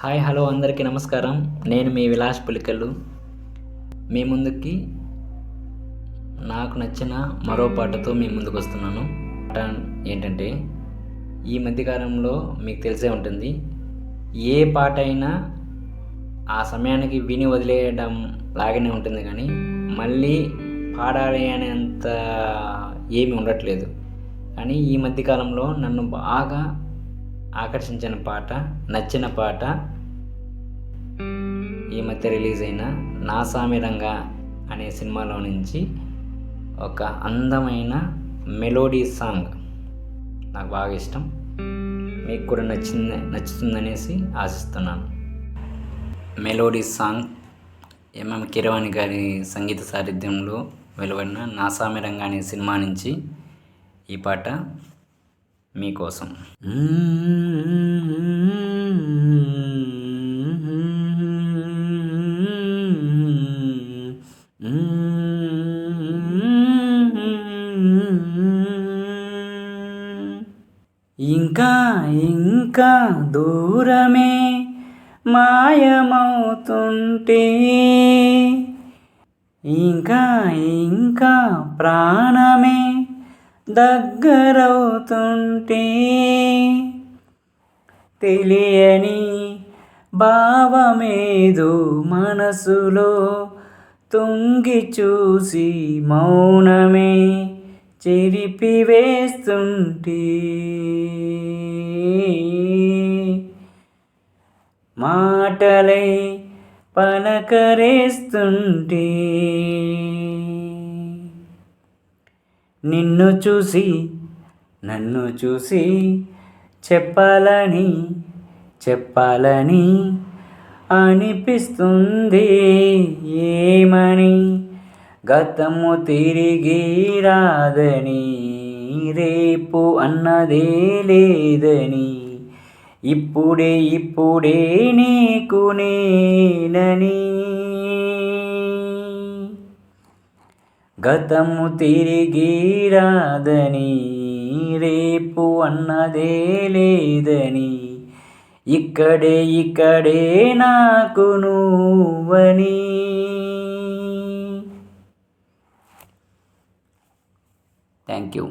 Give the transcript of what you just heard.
Hi hello అందరికీ నమస్కారం. నేను మీ విలాస్ పులికలు మీ ముందుకి నాకు నచ్చిన మరో పాటతో మీ ముందుకు వస్తున్నాను. పాట ఏంటంటే ఈ మధ్యకాలంలో మీకు తెలిసే ఉంటుంది ఏ పాట అయినా ఆ సమయానికి విని వదిలేయడం లాగానే ఉంటుంది కానీ మళ్ళీ పాడాలి అనేంత ఏమి ఉండట్లేదు. కానీ ఈ మధ్యకాలంలో నన్ను బాగా ఆకర్షించిన పాట నచ్చిన పాట ఈ మధ్య రిలీజ్ అయిన నా సామిరంగా అనే సినిమాలో నుంచి ఒక అందమైన మెలోడీ సాంగ్ నాకు బాగా ఇష్టం. మీకు కూడా నచ్చింది నచ్చుతుందనేసి ఆశిస్తున్నాను. మెలోడీ సాంగ్ ఎంఎం కిరవాణి గారి సంగీత సారథ్యంలో వెలువడిన నా రంగా అనే సినిమా నుంచి ఈ పాట మీకోసం. ఇంకా ఇంకా దూరమే మాయమవుతుంటే. ఇంకా ఇంకా ప్రాణమే దగ్గరవుతుంటే తెలియని భావమేదో మనసులో తుంగి చూసి మౌనమే చెరిపివేస్తుంటే మాటలై పలకరేస్తుంటే. నిన్ను చూసి నన్ను చూసి చెప్పాలని చెప్పాలని అనిపిస్తుంది. ఏమని? గతము తిరిగి రాదని రేపు అన్నదే లేదని ఇప్పుడే ఇప్పుడే నీకు నేనని గతము తిరిగి రాదని రేపు అన్నదే లేదని. ఇక్కడే ఇక్కడే నాకు నువ్వని. Thank you